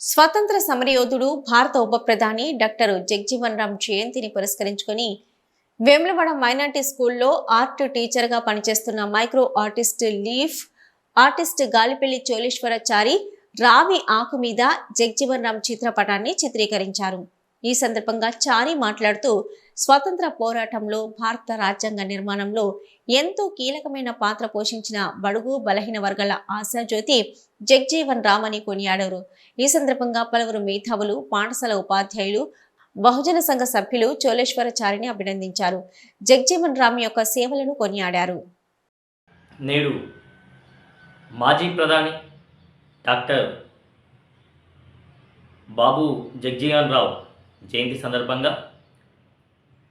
స్వతంత్ర సమరయోధుడు భారత ఉప ప్రధాని డాక్టర్ జగ్జీవన్ రామ్ జయంతిని పురస్కరించుకొని వేములవాడ మైనార్టీ స్కూల్లో ఆర్ట్ టీచర్గా పనిచేస్తున్న micro artist leaf artist Galipalli Choleswarachari రావి ఆకు మీద జగ్జీవన్ రామ్ చిత్రపటాన్ని చిత్రీకరించారు. ఈ సందర్భంగా చారి మాట్లాడుతూ స్వతంత్ర పోరాటంలో భారత రాజ్యాంగ నిర్మాణంలో ఎంతో కీలకమైన పాత్ర పోషించిన బడుగు బలహీన వర్గాల ఆశాజ్యోతి జగ్జీవన్ రామ్ అని కొనియాడారు. ఈ సందర్భంగా పలువురు మేధావులు పాఠశాల ఉపాధ్యాయులు బహుజన సంఘ సభ్యులు చోళేశ్వరచారిని అభినందించారు. జగ్జీవన్ రామ్ యొక్క సేవలను కొనియాడారు. నేడు మాజీ ప్రధాని డాక్టర్ బాబు జగ్జీవన్ రావు జయంతి సందర్భంగా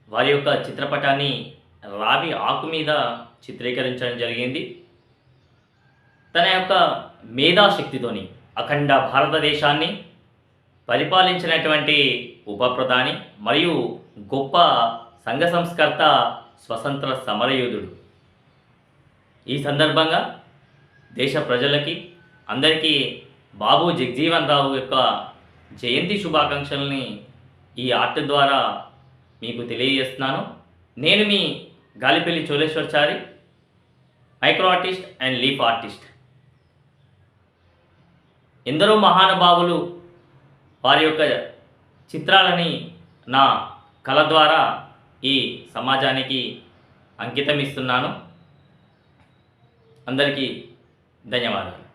వారి యొక్క చిత్రపటాన్ని రావి ఆకు మీద చిత్రీకరించడం జరిగింది. తన యొక్క మేధాశక్తితోని అఖండ భారతదేశాన్ని పరిపాలించినటువంటి ఉప ప్రధాని మరియు గొప్ప సంఘ సంస్కర్త స్వతంత్ర సమరయోధుడు. ఈ సందర్భంగా దేశ ప్రజలకి అందరికీ బాబు జగ్జీవన్ రావు యొక్క జయంతి శుభాకాంక్షల్ని ఈ ఆర్ట్ ద్వారా మీకు తెలియజేస్తున్నాను. నేను మీ Galipalli Choleswarachari micro artist and leaf artist. ఎందరో మహానుభావులు వారి యొక్క చిత్రాలని నా కళ ద్వారా ఈ సమాజానికి అంకితం ఇస్తున్నాను. అందరికీ ధన్యవాదాలు.